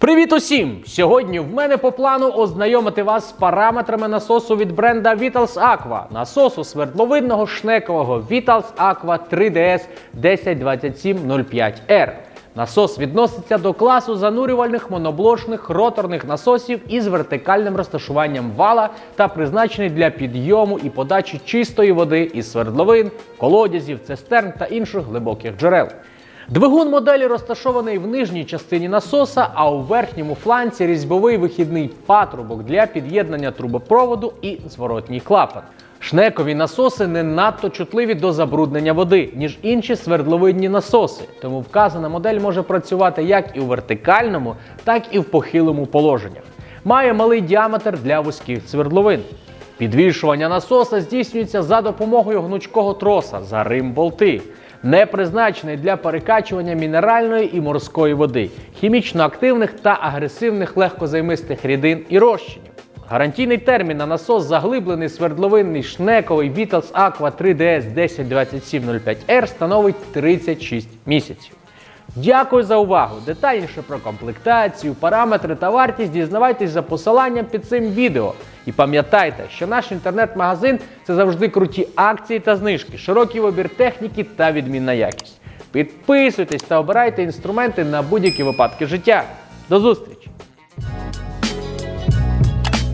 Привіт усім! Сьогодні в мене по плану ознайомити вас з параметрами насосу від бренда Vitals Aqua, насосу свердловидного шнекового Vitals Aqua 3DS 102705R. Насос відноситься до класу занурювальних моноблочних роторних насосів із вертикальним розташуванням вала та призначений для підйому і подачі чистої води із свердловин, колодязів, цистерн та інших глибоких джерел. Двигун моделі розташований в нижній частині насоса, а у верхньому фланці різьбовий вихідний патрубок для під'єднання трубопроводу і зворотній клапан. Шнекові насоси не надто чутливі до забруднення води, ніж інші свердловинні насоси, тому вказана модель може працювати як і у вертикальному, так і в похилому положеннях. Має малий діаметр для вузьких свердловин. Підвішування насоса здійснюється за допомогою гнучкого троса за рим болти, не призначений для перекачування мінеральної і морської води, хімічно активних та агресивних легкозаймистих рідин і розчинів. Гарантійний термін на насос заглиблений свердловинний шнековий Vitals Aqua 3DS 102705R становить 36 місяців. Дякую за увагу! Детальніше про комплектацію, параметри та вартість дізнавайтесь за посиланням під цим відео. І пам'ятайте, що наш інтернет-магазин це завжди круті акції та знижки, широкий вибір техніки та відмінна якість. Підписуйтесь та обирайте інструменти на будь-які випадки життя. До зустрічі!